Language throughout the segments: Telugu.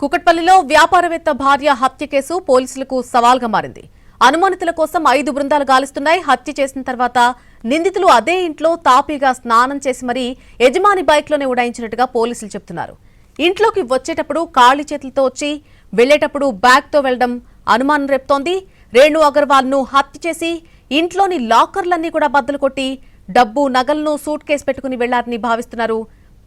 కుకట్పల్లిలో వ్యాపారవేత్త భార్య హత్య కేసు పోలీసులకు సవాల్గా మారింది. అనుమానితుల కోసం ఐదు బృందాలు గాలిస్తున్నాయి. హత్య చేసిన తర్వాత నిందితులు అదే ఇంట్లో తాపీగా స్నానం చేసి మరీ యజమాని బైక్లోనే ఉడాయించినట్టుగా పోలీసులు చెబుతున్నారు ఇంట్లోకి వచ్చేటప్పుడు ఖాళీ చేతులతో వచ్చి వెళ్ళేటప్పుడు బ్యాగ్తో వెళ్ళడం అనుమానం రేపుతోంది. రేణు అగర్వాల్ను హత్య చేసి ఇంట్లోని లాకర్లన్నీ కూడా బద్దలు కొట్టి డబ్బు నగలను సూట్ కేసు పెట్టుకుని వెళ్ళారని భావిస్తున్నారు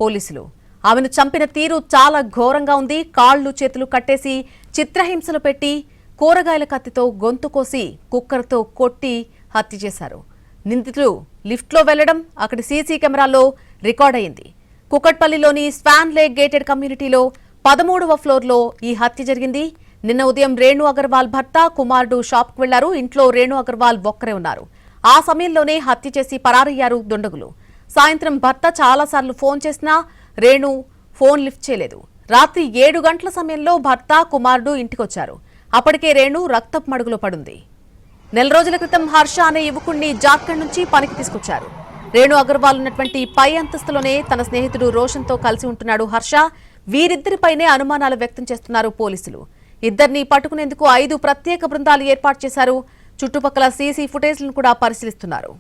పోలీసులు. ఆమెను చంపిన తీరు చాలా ఘోరంగా ఉంది. కాళ్ళు చేతులు కట్టేసి చిత్రహింసలు పెట్టి కూరగాయల కత్తితో గొంతు కోసి కుక్కర్తో కొట్టి హత్య చేశారు. నిందితులు లిఫ్ట్లో వెళ్ళడం అక్కడి సీసీ కెమెరాల్లో రికార్డ్ అయింది. కుకట్పల్లిలోని స్వాన్ లేక్ గేటెడ్ కమ్యూనిటీలో పదమూడవ ఫ్లోర్లో ఈ హత్య జరిగింది. నిన్న ఉదయం రేణు అగర్వాల్ భర్త కుమారుడు షాప్కు వెళ్ళారు. ఇంట్లో రేణు అగర్వాల్ ఒక్కరే ఉన్నారు. ఆ సమయంలోనే హత్య చేసి పరారయ్యారు దుండగులు. సాయంత్రం భర్త చాలాసార్లు ఫోన్ చేసినా రేణు ఫోన్ లిఫ్ట్ చేయలేదు. రాత్రి ఏడు గంటల సమయంలో భర్త కుమారుడు ఇంటికొచ్చారు. అప్పటికే రేణు రక్తపు మడుగులో పడుంది. నెల రోజుల క్రితం హర్ష అనే యువకుణ్ణి జార్ఖండ్ నుంచి పనికి తీసుకొచ్చారు. రేణు అగర్వాల్ ఉన్నటువంటి పై అంతస్తులోనే తన స్నేహితుడు రోషన్తో కలిసి ఉంటున్నాడు హర్ష. వీరిద్దరిపైనే అనుమానాలు వ్యక్తం చేస్తున్నారు పోలీసులు. ఇద్దరిని పట్టుకునేందుకు ఐదు ప్రత్యేక బృందాలు ఏర్పాటు చేశారు. చుట్టుపక్కల సీసీ ఫుటేజ్లను కూడా పరిశీలిస్తున్నారు.